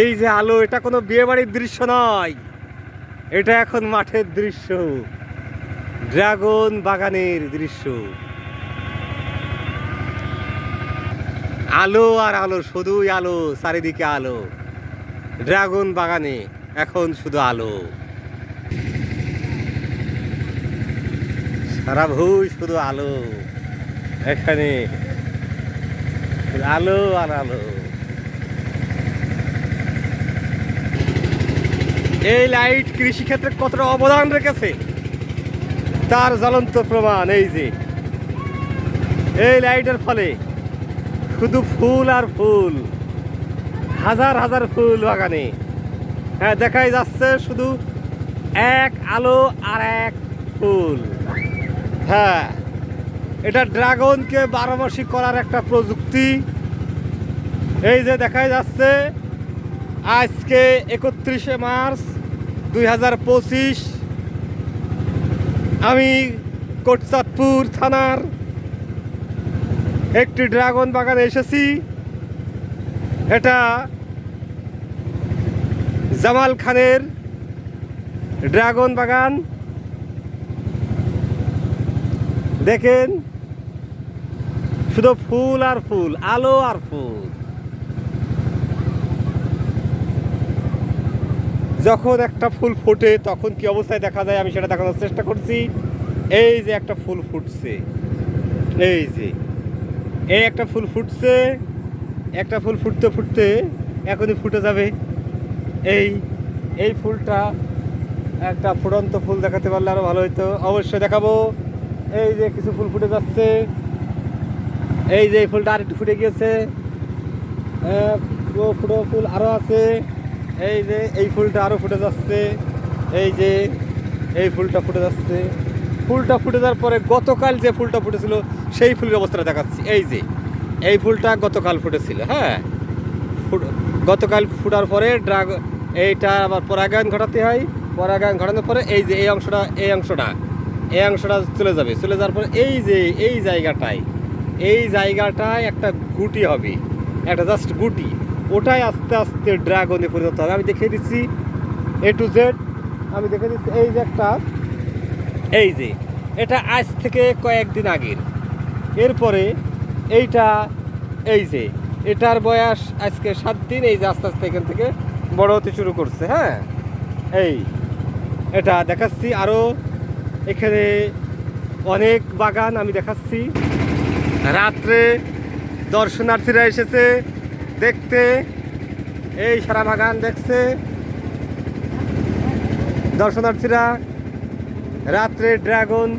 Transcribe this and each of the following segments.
এই যে আলো, এটা কোনো বিয়ে বাড়ির দৃশ্য নয়। এটা এখন মাঠের দৃশ্য। ড্রাগন বাগানের দৃশ্য। আলো আর আলো, শুধুই আলো, চারিদিকে আলো। ড্রাগন বাগানে এখন শুধু আলো। সারা ভুই শুধু আলো। এখানে আলো আর আলো। এই লাইট কৃষিক্ষেত্রে কতটা অবদান রেখেছে? তার জ্বলন্ত প্রমাণ এই যে। এই লাইটের ফলে শুধু ফুল আর ফুল, হাজার হাজার ফুল বাগানে। হ্যাঁ দেখাই যাচ্ছে শুধু এক আলো আর এক ফুল। হ্যাঁ এটা ড্রাগনকে বারোমাসি করার একটা প্রযুক্তি। এই যে দেখাই যাচ্ছে আজকে একত্রিশে মার্চ দুই হাজার পঁচিশ। আমি কোটচাঁদপুর থানার একটি ড্রাগন বাগানে এসেছি। এটা জামাল খানের ড্রাগন বাগান। দেখেন, শুধু ফুল আর ফুল, আলো আর ফুল। যখন একটা ফুল ফোটে, তখন কি অবস্থায় দেখা যায়? আমি সেটা দেখানোর চেষ্টা করছি। এই যে একটা ফুল ফুটছে, এই যে, এই একটা ফুল ফুটছে, একটা ফুল ফুটতে ফুটতে এখনই ফুটে যাবে। এই এই ফুলটা একটা ফুটন্ত ফুল দেখাতে পারলে আরও ভালো হতো অবশ্যই দেখাবো। এই যে কিছু ফুল ফুটে যাচ্ছে। এই যে এই ফুলটা আরেকটু ফুটে গিয়েছে। ফুটো ফুল আরও আছে। এই যে এই ফুলটা আরও ফুটে যাচ্ছে, এই যে এই ফুলটা ফুটে যাচ্ছে। ফুলটা ফুটে যাওয়ার পরে গতকাল যে ফুলটা ফুটেছিল, সেই ফুলের অবস্থাটা দেখাচ্ছি। এই যে, এই ফুলটা গতকাল ফুটেছিল হ্যাঁ। গতকাল ফুটার পরে ড্রাগ, এইটা আবার পরাগায়ন ঘটাতে হয়। পরাগায়ন ঘটানোর পরে এই যে, এই অংশটা এই অংশটা এই অংশটা চলে যাবে। চলে যাওয়ার পরে এই যে, এই জায়গাটায় এই জায়গাটায় একটা গুটি হবে। একটা জাস্ট গুটি। ওটাই আস্তে আস্তে ড্রাগনে পরিণত হবে আমি দেখে দিচ্ছি এ টু জেড আমি দেখে দিচ্ছি এই যে একটা। এই যে এটা আজ থেকে কয়েকদিন আগের। এরপরে এইটা এই যে এটার বয়স আজকে সাত দিন এই যে আস্তে আস্তে এখান থেকে বড় হতে শুরু করছে হ্যাঁ? এই এটা দেখাচ্ছি আরও এখানে অনেক বাগান আমি দেখাচ্ছি। রাত্রে দর্শনার্থীরা এসেছে। দেখতে। এই সারা বাগান দেখছে। দর্শনার্থীরা রাত্রে ড্রাগন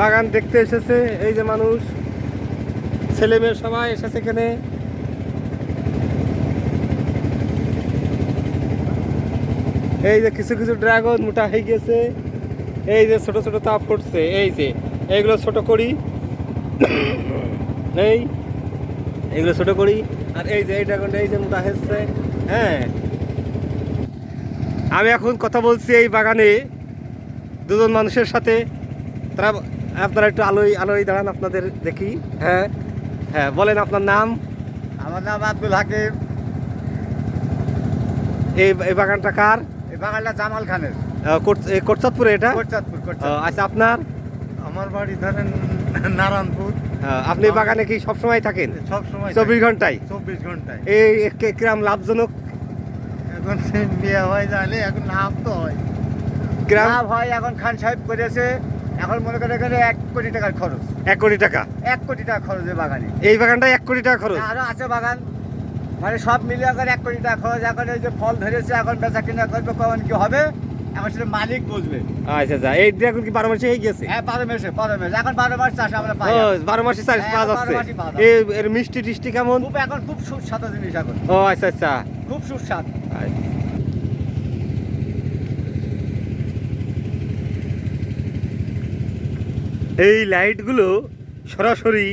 বাগান দেখতে এসেছে। এই যে মানুষ, ছেলে মেয়ের সবাই এসেছে এখানে। এই যে কিছু কিছু ড্রাগন মোটা হয়ে গেছে এই যে ছোট ছোট তাপ ফুটছে এই যে, এইগুলো ছোট করি। এই এগুলো ছোট করি। আর এই যে এই ড্রাগনটা এই যে মোটা হয়েছে হ্যাঁ। আমি এখন কথা বলছি এই বাগানে দুজন মানুষের সাথে। তারা আপনারা একটু আলোয় আলোয় দাঁড়ান আপনাদের দেখি হ্যাঁ। হ্যাঁ বলেন আপনার নাম। আমার নাম আব্দুল হাকিম। এই এই বাগানটা কার? এই বাগানটা জামাল খানের। কোটচাঁদপুরে এটা? কোটচাঁদপুর আচ্ছা আপনার? আমার বাড়ি ধরেন নারায়ণপুর। আপনি বাগানে কি সব সময় থাকেন? সব সময় চব্বিশ ঘন্টায়? চব্বিশ ঘন্টায়। এই কে- কিরাম লাভজনক? এখন বিয়ে হয়ে যালে এখন লাভ তো হয়। লাভ হয় এখন খান সাহেব করেছে এখন মনে করে গেলে এক কোটি টাকার খরচ। এক কোটি টাকা? এক কোটি টাকা খরচ এই বাগানে। এই বাগানটা এক কোটি টাকা খরচ? আরও আছে বাগান। মানে সব মিলিয়ে এখন এক কোটি টাকা খরচ। এখন এই যে ফল ধরেছে এখন বেচা কিনা করবে কখন কি হবে? এখন সেটা মালিক বুঝবে আচ্ছা আচ্ছা। এই ড্রাগন কি বারো মাসে হয়ে গেছে? হ্যাঁ বারো মাসে বারো মাসে। এখন বারো মাস চাষ আমরা পাই। ও বারো মাসে চাষ হ্যাঁ, পাওয়া যাচ্ছে। এই এর মিষ্টি টিষ্টি কেমন? খুব এখন খুব সুস্বাদু জিনিস এখন। ও আচ্ছা আচ্ছা। খুব সুস্বাদ। এই লাইটগুলো সরাসরি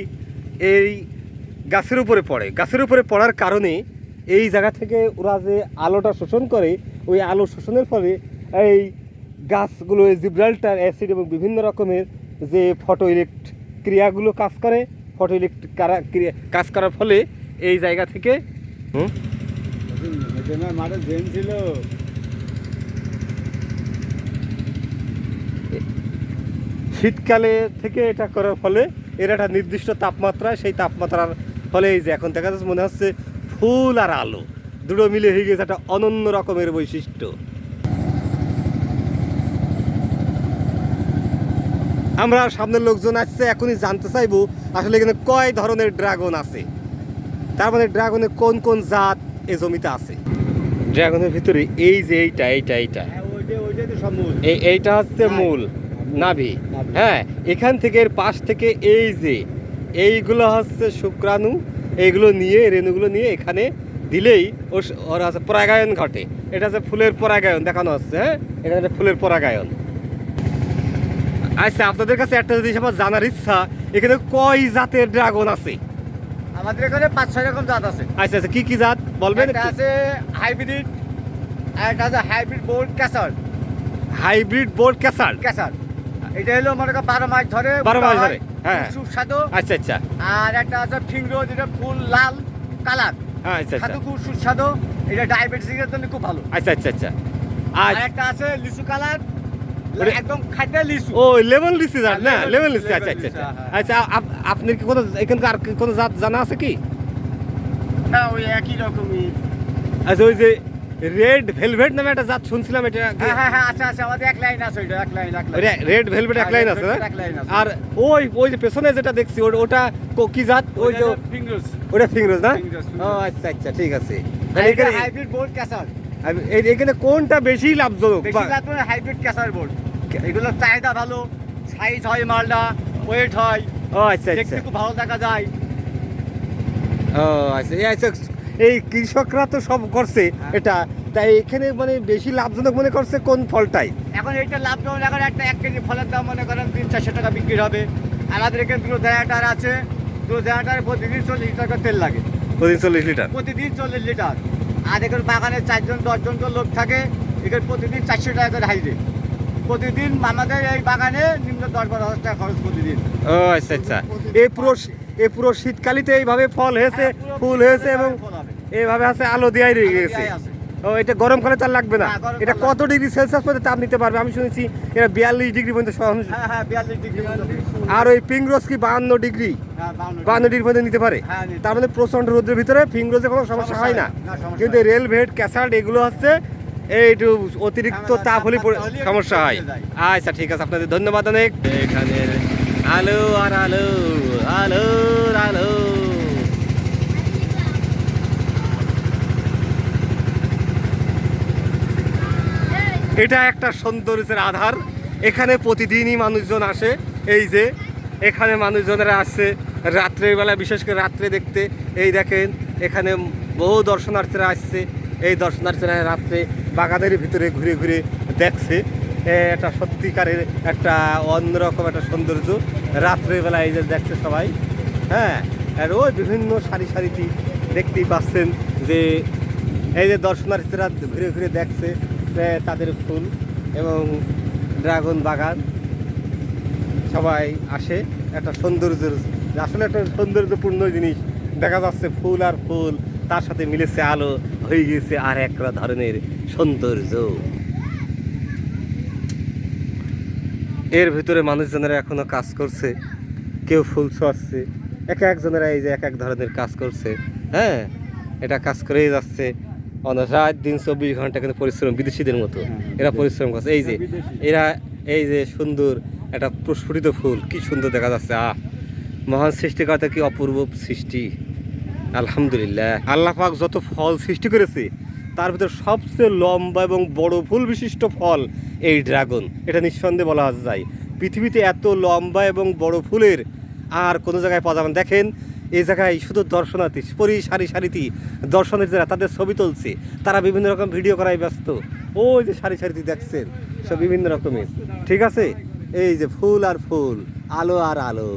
এই গাছের উপরে পড়ে। গাছের উপরে পড়ার কারণে এই জায়গা থেকে ওরা যে আলোটা শোষণ করে ওই আলো শোষণের ফলে এই গাছগুলো জিব্রাল্টার অ্যাসিড এবং বিভিন্ন রকমের যে ফটো ইলেক্ট ক্রিয়াগুলো কাজ করে ফটো ইলেক্ট্রিক কাজ করার ফলে এই জায়গা থেকে ছিল শীতকালে থেকে এটা করার ফলে এর একটা নির্দিষ্ট তাপমাত্রা, সেই তাপমাত্রার ফলে এই যে এখন দেখা যাচ্ছে মনে হচ্ছে ফুল আর আলো, দুটো মিলে হয়ে গেছে একটা অনন্য রকমের বৈশিষ্ট্য। আমরা সামনের লোকজন আসছে এখনই জানতে চাইব আসলে এখানে কয় ধরনের ড্রাগন আছে। তার মানে ড্রাগনের কোন কোন জাত এ জমিতে আছে? ড্রাগনের ভিতরে এই যে এইটা এইটা এইটা। হ্যাঁ ওইটাই ওইটাই তো এইটা হচ্ছে মূল নাভি। হ্যাঁ এখান থেকে এর পাশ থেকে এই যে এইগুলো হচ্ছে শুক্রাণু এইগুলো নিয়ে রেণুগুলো নিয়ে এখানে দিলেই ওর ওর আছে পরাগায়ন ঘটে। এটা হচ্ছে ফুলের পরাগায়ন দেখানো হচ্ছে হ্যাঁ? এটা হচ্ছে ফুলের পরাগায়ন। আচ্ছা আপনাদের কাছে একটা জিনিস আমার জানার ইচ্ছা। এখানে কয় জাতের ড্রাগন আছে? আমাদের এখানে পাঁচ ছয় রকম জাত আছে। আচ্ছা আচ্ছা কি কি জাত? বলবেন একটা আছে হাইব্রিড আর একটা আছে হাইব্রিড বোর্ড ক্যাসার। হাইব্রিড বোর্ড ক্যাসার? ক্যাসার। এটা হলো মনে করো বারো মাস ধরে বারো মাস ধরে, হয়। সুস্বাদু আচ্ছা আচ্ছা। আর একটা আছে ফিংরো যেটা ফুল লাল কালার। হ্যাঁ আচ্ছা আচ্ছা। খুব সুস্বাদু। এটা ডায়াবেটিসের জন্য খুব ভালো। আচ্ছা আচ্ছা আচ্ছা। আর আচ্ছা। একটা আছে লিচু কালার। একদম খাদ্য লিচু। ও লেমন লিচি জাত না? হ্যাঁ, লেমন লিচি আচ্ছা আচ্ছা আচ্ছা। হ্যাঁ। আচ্ছা কি কোনো এখানকার কোনো জাত জানা আছে কি? হ্যাঁ ওই একই রকমই। আচ্ছা ওই যে রেড ভেলভেট নামে একটা জাত শুনছিলাম এটা হ্যাঁ হ্যাঁ হ্যাঁ আচ্ছা আচ্ছা আমাদের এক লাইন আছে ওইটা এক লাইন এক লাইন। রেড ভেলভেট এক হ্যাঁ, লাইন আছে। আর ওই ওই যে পেছনে যেটা দেখছি ওটা- কো- জাত? ওই যে ফিংরোজ ওটা ফিংরোজ না? ও আচ্ছা আচ্ছা ঠিক আছে। হাইব্রিড বোর্ড ক্যাসার এখানে কোনটা বেশি লাভজনক? বেশি হাইব্রিড ক্যাসার বোর্ড। এগুলোর চাহিদা ভালো সাইজ হয় মালটা ওয়েট হয় ও আচ্ছা আচ্ছা। দেখতে খুব ভালো দেখা যায়। ও আচ্ছা এই আচ্ছা এই কৃষকরা তো সব করছে হ্যাঁ। এটা। তাই এখানে মানে বেশি লাভজনক মনে করছে কোন ফলটাই? এখন এইটা লাভজনক এখন একটা এক কেজি ফলের দাম মনে করেন তিন চারশো টাকা বিক্রি হবে। আমাদের এখানে দুটো জায়গাটার আছে। দুটো জায়গাটার প্রতিদিন চল্লিশ লিটার করে তেল লাগে। প্রতিদিন চল্লিশ লিটার? প্রতিদিন চল্লিশ লিটার। আর এখানে বাগানে চারজন দশজন তো লোক থাকে এখানে প্রতিদিন চারশো টাকা করে হাইরে। প্রতিদিন আমাদের এই বাগানে নিম্ন দশ বারো হাজার টাকা খরচ প্রতিদিন। ও আচ্ছা আচ্ছা। এই পুরো এই পুরো শীতকালিতে এইভাবে ফল হয়েছে হ্যাঁ, ফুল হয়েছে এবং এইভাবে আছে আলো দিয়ে রয়ে গেছে। ও এটা গরমকালে তার লাগবে না। না, এটা কত ডিগ্রি সেলসিয়াস পর্যন্ত তাপ নিতে পারবে আমি শুনেছি এটা বিয়াল্লিশ ডিগ্রি পর্যন্ত হ্যাঁ হ্যাঁ আর ওই পিংরোজ কি বাহান্ন ডিগ্রি? হ্যাঁ বাহান্ন ডিগ্রি। পর্যন্ত নিতে পারে? হ্যাঁ, তার মানে প্রচণ্ড রোদের ভিতরে পিংরোজে কোনো সমস্যা হয় হয় না কিন্তু হয়। রেল ভেট ক্যাসার্ড এগুলো হচ্ছে এই একটু অতিরিক্ত তাপ হলে সমস্যা হয়। আচ্ছা ঠিক আছে আপনাদের ধন্যবাদ অনেক। এখানে আলো আর আলো আলো আলো। এটা একটা সৌন্দর্যের আধার। এখানে প্রতিদিনই মানুষজন আসে। এই যে এখানে মানুষজনেরা আসছে রাত্রের বেলা বিশেষ করে রাত্রে দেখতে। এই দেখেন এখানে বহু দর্শনার্থীরা আসছে। এই দর্শনার্থীরা রাত্রে বাগানের ভিতরে ঘুরে ঘুরে দেখছে। এ, একটা সত্যিকারের একটা অন্যরকম একটা সৌন্দর্য। রাত্রেবেলা এই যে দেখছে সবাই। হ্যাঁ আর ওই বিভিন্ন সারি সারিতে দেখতেই পাচ্ছেন যে এই যে দর্শনার্থীরা ঘুরে ঘুরে দেখছে। তাদের ফুল এবং ড্রাগন বাগান। সবাই আসে, একটা সৌন্দর্য, আসলে একটা সৌন্দর্যপূর্ণ জিনিস। দেখা যাচ্ছে ফুল আর ফুল, তার সাথে মিলেছে আলো, হয়ে গেছে আর এক ধরনের সৌন্দর্য। এর ভিতরে মানুষজনেরা এখনও কাজ করছে, কেউ ফুল ছোঁয়াচ্ছে এক একজনেরা এই যে এক এক ধরনের কাজ করছে। হ্যাঁ এটা কাজ করেই যাচ্ছে। রাত দিন চব্বিশ ঘণ্টা কিন্তু পরিশ্রম বিদেশিদের মতো। এরা পরিশ্রম করছে। এই যে এরা এই যে সুন্দর একটা প্রস্ফুটিত ফুল কি সুন্দর দেখা যাচ্ছে। আহ মহান সৃষ্টিকর্তা কি অপূর্ব সৃষ্টি। আলহামদুলিল্লাহ। আল্লাহ পাক যত ফল সৃষ্টি করেছে তার ভিতরে সবচেয়ে লম্বা এবং বড় ফুল বিশিষ্ট ফল এই ড্রাগন। এটা নিঃসন্দেহে বলা যায়। পৃথিবীতে এত লম্বা এবং বড় ফুলের আর কোনো জায়গায় পাওয়া যাবে না। দেখেন এই জায়গায় শুধু দর্শনার্থী, পরি সারি সারিতে দর্শনার্থীরা তাদের ছবি তুলছে। তারা বিভিন্ন রকম ভিডিও করায় ব্যস্ত। ওই যে সারি সারিতে দেখছেন, সব বিভিন্ন রকমের। ঠিক আছে? এই যে ফুল আর ফুল, আলো আর আলো।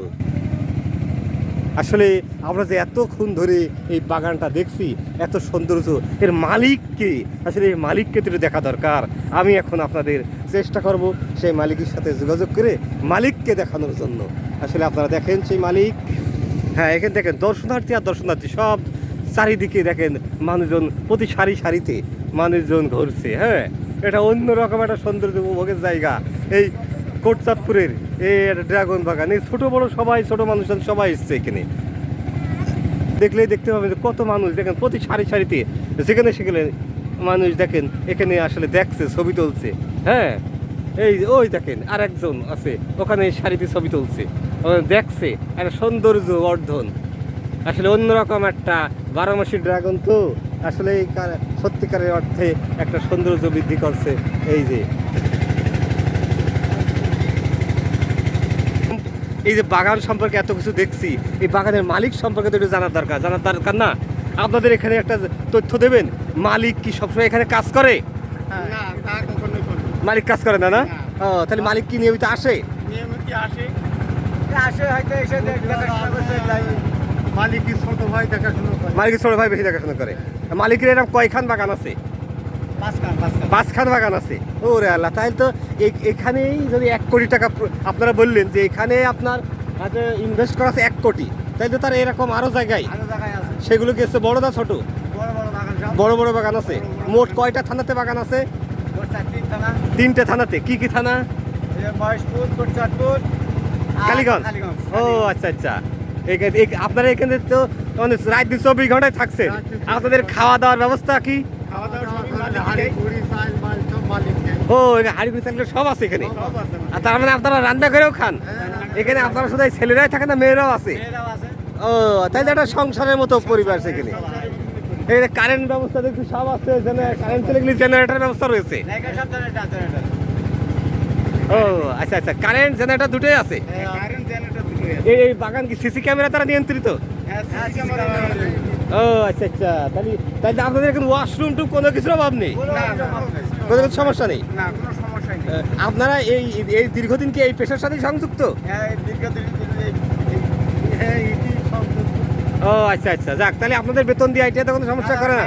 আসলে আমরা যে এতক্ষণ ধরে এই বাগানটা দেখছি, এত সৌন্দর্য, এর মালিককে, আসলে এই মালিককে তো দেখা দরকার। আমি এখন আপনাদের চেষ্টা করব সেই মালিকের সাথে যোগাযোগ করে মালিককে দেখানোর জন্য। আসলে আপনারা দেখেন সেই মালিক হ্যাঁ এখানে দেখেন, দর্শনার্থী আর দর্শনার্থী সব চারিদিকে দেখেন মানুষজন প্রতি সারি সারিতে মানুষজন ঘুরছে হ্যাঁ? এটা অন্যরকম একটা সৌন্দর্য উপভোগের জায়গা। এই কোটচাঁদপুরের এই ড্রাগন বাগান, এই ছোটো বড়ো সবাই, ছোট মানুষজন সবাই এসছে এখানে। দেখলেই দেখতে পাবেন যে কত মানুষ, দেখেন, প্রতি সারি সারিতে যেখানে সেখানে মানুষ দেখেন, এখানে আসলে দেখছে, ছবি তুলছে হ্যাঁ? এই ওই দেখেন আর একজন আছে, ওখানে সারিতে ছবি তুলছে। দেখছে, একটা সৌন্দর্য বর্ধন। আসলে অন্যরকম একটা বারোমাসি ড্রাগন তো, আসলে এই কার- সত্যিকারের অর্থে একটা সৌন্দর্য বৃদ্ধি করছে, এই যে। এই যে বাগান সম্পর্কে এত কিছু দেখছি, এই বাগানের মালিক সম্পর্কে তো একটু জানার দরকার জানার দরকার না? আপনাদের এখানে একটা তথ্য দেবেন, মালিক কি সবসময় এখানে কাজ করে? না মালিক কাজ করে না না। ও তাহলে মালিক কি নিয়মিত আসে নিয়মিত আসে আসে হয়তো এসে। মালিকই ছোট ভাই দেখাশুনো করে মালিকের ছোট ভাই বেশি দেখাশোনা করে মালিকের এরকম কয়খান বাগান আছে পাঁচখান, পাঁচখান। পাঁচখান বাগান আছে ও রে আল্লাহ তাহলে তো এখানেই যদি এক কোটি টাকা আপনারা বললেন যে এখানে আপনার ইনভেস্ট করা আছে এক কোটি তাই তো তার এরকম আরও জায়গায় আরও জায়গায় আছে। সেগুলো কি হচ্ছে বড় না ছোট বড় বড় বাগান সব। বড় বড় বাগান আছে মোট কয়টা থানাতে বাগান আছে। তিনটে থানাতে কি কি থানা? কালীগঞ্জ। ও আচ্ছা আচ্ছা। আপনারা এখানে তো মানে রাত দিন চব্বিশ ঘন্টায় থাকছে আপনাদের খাওয়া দাওয়ার ব্যবস্থা কি? খাওয়া দাওয়া সবই মালিক হাঁড়ি কুড়ি চাল মাল সব মালিক দেয়। ও এখানে হাড়ি চাকলে সব আছে এখানে? আর তার মানে আপনারা রান্না করেও খান? এখানে আপনারা শুধু ছেলেরাই থাকে না মেয়েরাও আছে? মেয়েরাও আছে। ও তাইলে একটা সংসারের মতো পরিবার সেখানে এখানে কারেন্ট ব্যবস্থা দেখছি সব আছে কারেন্ট চলে গেলে জেনারেটর ব্যবস্থা রয়েছে। ও আচ্ছা আচ্ছা কারেন্ট জেনারেটর দুটোই আছে। এই এই বাগান কি সিসি ক্যামেরা দ্বারা নিয়ন্ত্রিত। ও আচ্ছা আচ্ছা তাহলে তাহলে আপনাদের এখানে ওয়াশরুম টু কোনো কিছুর অভাব নেই কোনো কিছু সমস্যা নেই না কোনো সমস্যাই নেই আপনারা এই এই দীর্ঘদিন কি এই পেশার সাথে সংযুক্ত হ্যাঁ, দীর্ঘদিন ধরে এই- হ্যাঁ এটি সব ও আচ্ছা আচ্ছা। যাক তাহলে আপনাদের বেতন দিয়ে এটা কোনো সমস্যা করে না।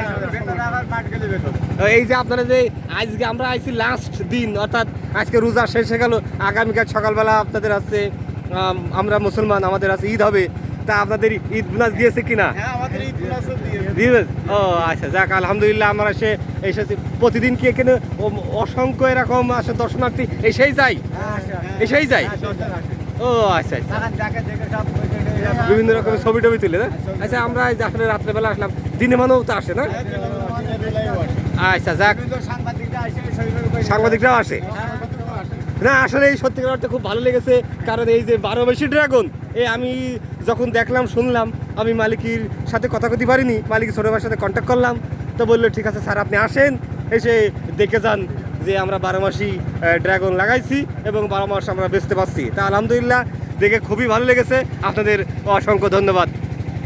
এই যে আপনারা যে আজকে আমরা আইছি লাস্ট দিন অর্থাৎ আজকে রোজা শেষ হয়ে গেল আগামীকাল সকালবেলা আপনাদের আছে আমরা মুসলমান আমাদের আছে ঈদ হবে। তা আপনাদের ঈদ বোনাস দিয়েছে কিনা? হ্যাঁ ও আচ্ছা যাক আলহামদুলিল্লাহ আমরা সে এসেছি। প্রতিদিন কি এখানে অসংখ্য এরকম আসে দর্শনার্থী এসেই যায়? হ্যাঁ। এসেই যায়? হ্যাঁ। ও আচ্ছা আচ্ছা। বিভিন্ন রকমের ছবি টবি তুলে, না? আচ্ছা আমরা আসলে রাত্রেবেলা আসলাম, দিনে মানেও তো আসে, না? আচ্ছা যাক। সাংবাদিকরাও আসে। না, আসলে এই সত্যিকার অর্থে খুব ভালো লেগেছে, কারণ এই যে বারো বেশি ড্রাগন, এ আমি যখন দেখলাম, শুনলাম, আমি মালিকের সাথে কথা কইতে পারিনি, মালিক ছোটো ভাইয়ের সাথে কন্ট্যাক্ট করলাম, তো বলল, ঠিক আছে স্যার, আপনি আসেন। এসে দেখে যান যে আমরা বারো মাসি ড্রাগন লাগাইছি এবং বারো মাস আমরা বেচতে পারছি। তা আলহামদুলিল্লাহ দেখে খুবই ভালো লেগেছে। আপনাদের অসংখ্য ধন্যবাদ।